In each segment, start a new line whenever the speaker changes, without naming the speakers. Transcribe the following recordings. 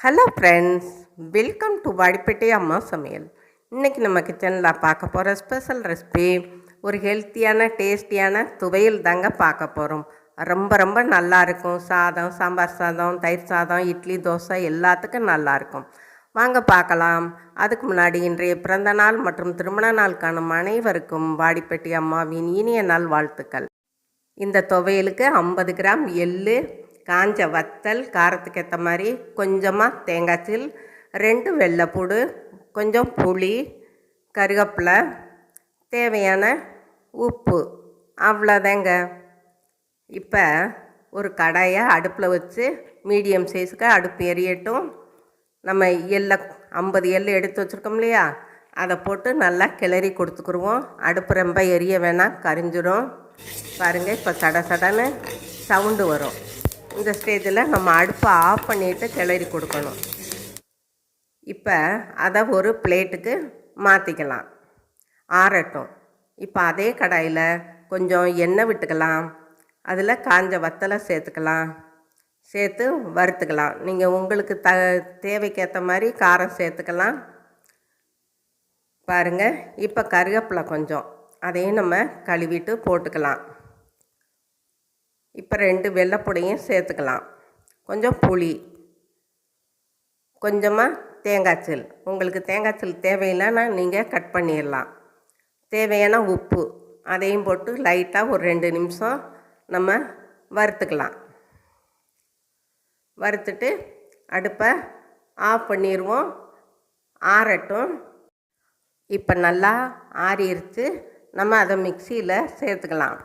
Hello friends welcome to Vadipettai அம்மா சமையல் இன்றைக்கி நம்ம கிச்சனில் பார்க்க போகிற ஸ்பெஷல் ரெசிபி ஒரு ஹெல்த்தியான டேஸ்டியான துவையல் தாங்க பார்க்க போகிறோம் ரொம்ப ரொம்ப நல்லாயிருக்கும் சாதம் சாம்பார் சாதம் தயிர் சாதம் இட்லி தோசை எல்லாத்துக்கும் நல்லா இருக்கும். வாங்க பார்க்கலாம். அதுக்கு முன்னாடி இன்றைய பிறந்த நாள் மற்றும் திருமண நாள் காணும் அனைவருக்கும் வாடிப்பட்டி அம்மாவின் இனிய நாள் வாழ்த்துக்கள். இந்த துவையலுக்கு ஐம்பது கிராம் எள்ளு காஞ்ச வத்தல் காரத்துக்கு ஏற்ற மாதிரி கொஞ்சமாக தேங்காய் சீல் ரெண்டு வெள்ளைப்பூடு கொஞ்சம் புளி கருவேப்பிலை தேவையான உப்பு. அவ்வளோதாங்க. இப்போ ஒரு கடாயை அடுப்பில் வச்சு மீடியம் சைஸுக்கு அடுப்பு எரியட்டும். நம்ம எல்லை ஐம்பது எள்ளு எடுத்து வச்சுருக்கோம் இல்லையா? அதை போட்டு நல்லா கிளறி கொடுத்துக்குருவோம். அடுப்பு ரொம்ப எரிய வேணாம் கரிஞ்சிடும் பாருங்கள் இப்போ சட சடன்னு சவுண்டு வரும். இந்த ஸ்டேஜில் நம்ம அடுப்பை ஆஃப் பண்ணிவிட்டு கிளறி கொடுக்கணும். இப்போ அதை ஒரு பிளேட்டுக்கு மாற்றிக்கலாம் ஆறட்டும். இப்போ அதே கடாயில் கொஞ்சம் எண்ணெய் விட்டுக்கலாம். அதில் காஞ்ச வத்தலை சேர்த்துக்கலாம். சேர்த்து வறுத்துக்கலாம். நீங்கள் உங்களுக்கு த தேவைக்கேற்ற மாதிரி காரம் சேர்த்துக்கலாம். பாருங்கள் இப்போ கருவேப்பிலை கொஞ்சம். அதையும் நம்ம கழுவிட்டு போட்டுக்கலாம். இப்போ ரெண்டு வெள்ளைப்பொடியும் சேர்த்துக்கலாம். கொஞ்சம் புளி கொஞ்சமாக தேங்காய்ச்சல் உங்களுக்கு தேங்காய்ச்சல் தேவையில்லைன்னா நீங்கள் கட் பண்ணிடலாம். தேவையான உப்பு அதையும் போட்டு லைட்டாக ஒரு ரெண்டு நிமிஷம் நம்ம வறுத்துக்கலாம். வறுத்துட்டு அடுப்பை ஆஃப் பண்ணிடுவோம் ஆறட்டும். இப்போ நல்லா ஆறிடுச்சு நம்ம அதை மிக்சியில் சேர்த்துக்கலாம்.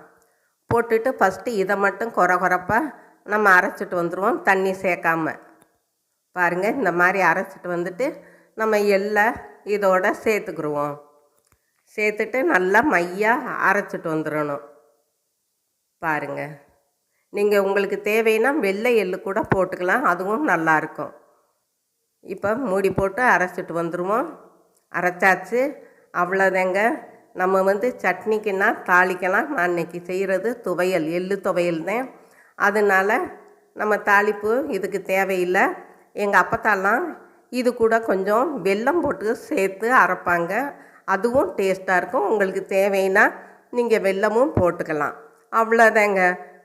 போட்டுட்டு ஃபஸ்ட்டு இதை மட்டும் குறை குறைப்பாக நம்ம அரைச்சிட்டு வந்துடுவோம் தண்ணி சேர்க்காம. பாருங்கள் இந்த மாதிரி அரைச்சிட்டு வந்துட்டு நம்ம எள்ளை இதோட சேர்த்துக்குருவோம். சேர்த்துட்டு நல்லா மையாக அரைச்சிட்டு வந்துடணும் பாருங்கள் நீங்கள் உங்களுக்கு தேவைன்னா வெள்ளை எள்ளு கூட போட்டுக்கலாம். அதுவும் நல்லாயிருக்கும் இப்போ மூடி போட்டு அரைச்சிட்டு வந்துடுவோம் அரைச்சாச்சு. அவ்வளோதாங்க நம்ம வந்து சட்னிக்குன்னா தாளிக்கலாம். நான் இன்றைக்கி செய்கிறது துவையல் எள்ளு துவையல் தான். அதனால் நம்ம தாளிப்பு இதுக்கு தேவையில்லை. எங்கள் அப்பத்தாலாம் இது கூட கொஞ்சம் வெல்லம் போட்டு சேர்த்து அரைப்பாங்க. அதுவும் டேஸ்ட்டாக இருக்கும். உங்களுக்கு தேவைன்னா நீங்கள் வெல்லமும் போட்டுக்கலாம். அவ்வளோதாங்க.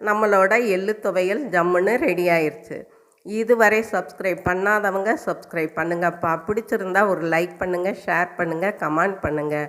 நம்மளோட எள்ளு துவையல் ஜம்முன்னு ரெடி ஆயிடுச்சு இதுவரை சப்ஸ்கிரைப் பண்ணாதவங்க சப்ஸ்கிரைப் பண்ணுங்கப்பா பிடிச்சிருந்தா ஒரு லைக் பண்ணுங்கள் ஷேர் பண்ணுங்கள் கமெண்ட் பண்ணுங்கள்